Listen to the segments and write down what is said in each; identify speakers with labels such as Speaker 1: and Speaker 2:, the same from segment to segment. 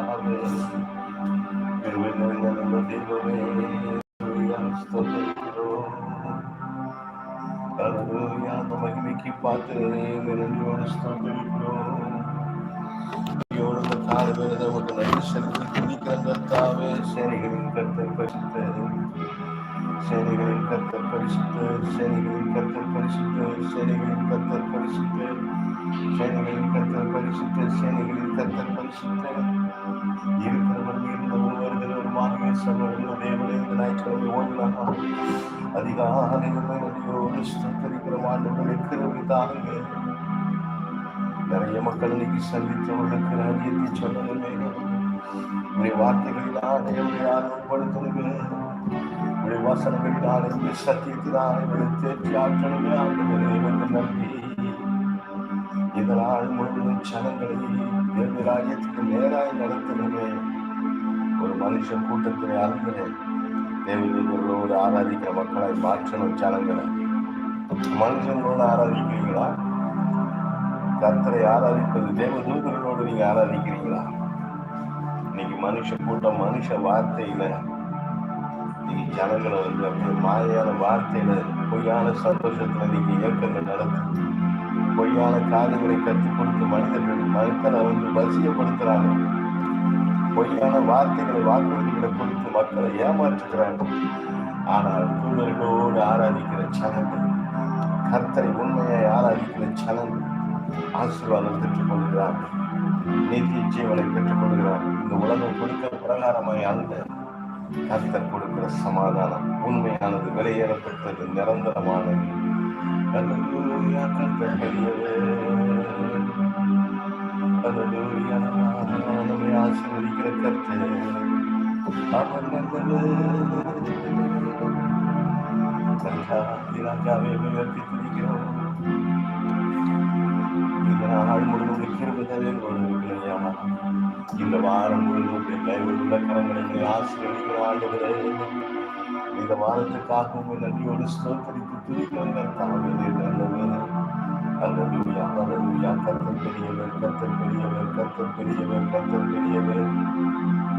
Speaker 1: হবে की बात निरंजन स्तोत्र करो योर मथार वेद वटन शक्ति कुनि करतावे शरीरं करते परिशुद्ध शरीरं करते परिशुद्ध शरीरं करते परिशुद्ध शरीरं करते परिशुद्ध शरीरं करते परिशुद्ध शरीरं करते பரிசுத்தர் இருக்கிறவர் மீண்டும் வருகிற ஒரு மாநில சர்வர்கள் அனைவரையும் ஞாயிற்றுக்கிழமை ஓய்விலாக அதிகாலையுமே ஒரு சுத்தரிக்கிற நிறைய மக்கள் இன்னைக்கு சந்தித்தவர்களுக்கு ராஜ்யத்தை சொல்லுங்களே. உடைய வார்த்தைகளினால் எவ்வளவு உட்படுத்தணுமே உடைய வசனங்களினால் இந்த சத்தியத்தினால் எங்களை தேற்றி ஆற்றணுமே இதனால் முழுவதும் சனங்களை தேவ ராஜ்யத்துக்கு நேராய் நடத்தணுமே ஒரு மனுஷன் கூட்டத்திலே அல்ல தேவதூதர்களோடு ஆராதிக்கிற மக்களை மாற்றணும் ஜனங்களை. மனுஷங்களோடு ஆராதிக்கிறீங்களா கத்தரை ஆராதிப்பது தேவதூதர்களோடு நீங்க ஆராதிக்கிறீங்களா? இன்னைக்கு மனுஷ கூட்டம் மனுஷ வார்த்தையில இன்னைக்கு ஜனங்களை வந்து அப்படியே மாயான வார்த்தையில பொய்யான சந்தோஷத்துல நீங்க இயக்கங்கள் நடத்த பொய்யான காரியங்களை கற்றுக் கொடுத்து மனிதர்கள் மக்களை வந்து வசியப்படுத்துறாங்க பொய்யான வார்த்தைகளை வாக்குறுதிகளை கொடுத்து மக்களை ஏமாற்றுகிறார்கள். ஆனால் தூதர்களோடு ஆராதிக்கிற சனங்கள் கர்த்தரை உண்மையை ஆராதிக்கிற சனங்கள் ஆசீர்வாதம் பெற்றுக் கொள்கிறார்கள் நீதி ஜீவனை பெற்றுக்கொள்கிறார்கள் இந்த உலகம் கொடுக்கிற பிரகாரமாய் அல்ல. கர்த்தர் கொடுக்கிற சமாதானம் உண்மையானது விலையேறப்பட்டது நிரந்தரமானது. Hallelujah, Hallelujah, हमें आशीर्वाद करते हैं संख्या तेरा जावे में व्यतीत नहीं करो इतना हार्ड मुड़ मुड़ खेल बदले बोलो நியமம் இந்த வாரம் முழுவதும் எங்களை உள்ள கடங்களை நீங்கள் ஆசீர்வதிக்கிற ஆண்டுகளே இந்த வாரத்துக்காக உங்கள் நன்றியோடு ஸ்தோத்தரித்து துதிக்கிறங்க தாழ்வதே நல்லவேன் அல்லூயா அல்லூயா கத்தல் பெரியவர் கத்தல் பெரியவர் கத்தல் பெரியவர் கத்தல் பெரியவர்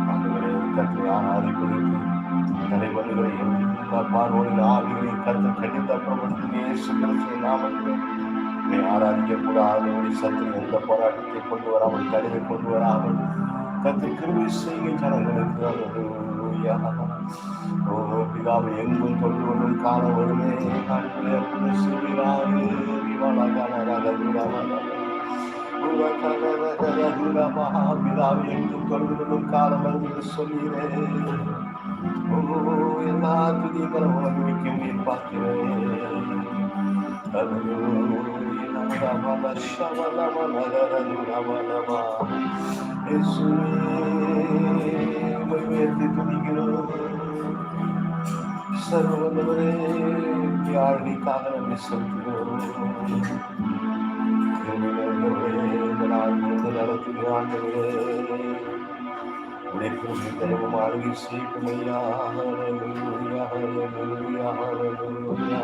Speaker 1: ஆண்டுகளே கத்தல் ஆராதிப்பதற்கு தலைவர்களை பார்வோரின் ஆவிகளை கத்தல் கண்டித்த பிரபலத்திலே சுகரத்தை நாமக்கிறேன் உண்மை ஆராதிக்கக்கூடாது ஒரு சத்திர எந்த போராட்டத்தை கொண்டு வராமல் தடையை கொண்டு வராமல் கத்திரி கிருமி செய்கை கரங்களுக்கு அது பிதாவை எங்கும் கொண்டு வரும் காண வருமே மகாபிதாவை எங்கும் கொண்டு வரும் காலம் வருவது சொல்கிறேன் எல்லா துதிகளும் உனக்கு மிக்க நீர் பார்க்கிறேன் സർവനവരെ പ്യാരുടെ കാതലമേ സത്യോടത്തുകയാണ്ടവരെ உடைக்கும் தர்மம் ஆளுகை செய்யும் ஐயா ஹரலுயா ஹரலுயா ஹரலுயா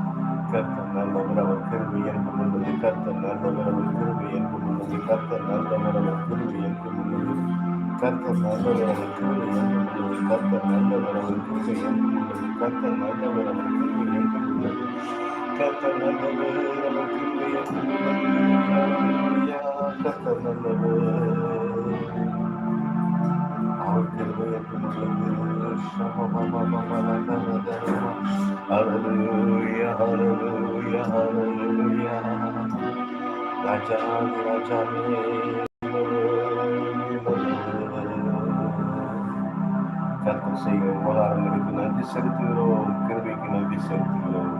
Speaker 1: दिक्कत नल वगैरह वक्र भी एन को मुंड दिक्कत नल वगैरह वक्र भी एन को मुंड दिक्कत नल वगैरह वक्र भी एन को मुंड दिक्कत नल वगैरह वक्र भी एन को मुंड दिक्कत नल वगैरह वक्र भी एन को मुंड दिक्कत नल वगैरह वक्र भी एन को मुंड दिक्कत नल वगैरह वक्र भी एन को मुंड दिक्कत नल वगैरह और फिर भी एन को मुंड Hallelujah, hallelujah, hallelujah. Rajani, Rajani. கற்று செய்கிற போல நன்றி செலுத்துகிறோம் கிருமிக்கு நன்றி செலுத்துகிறோம்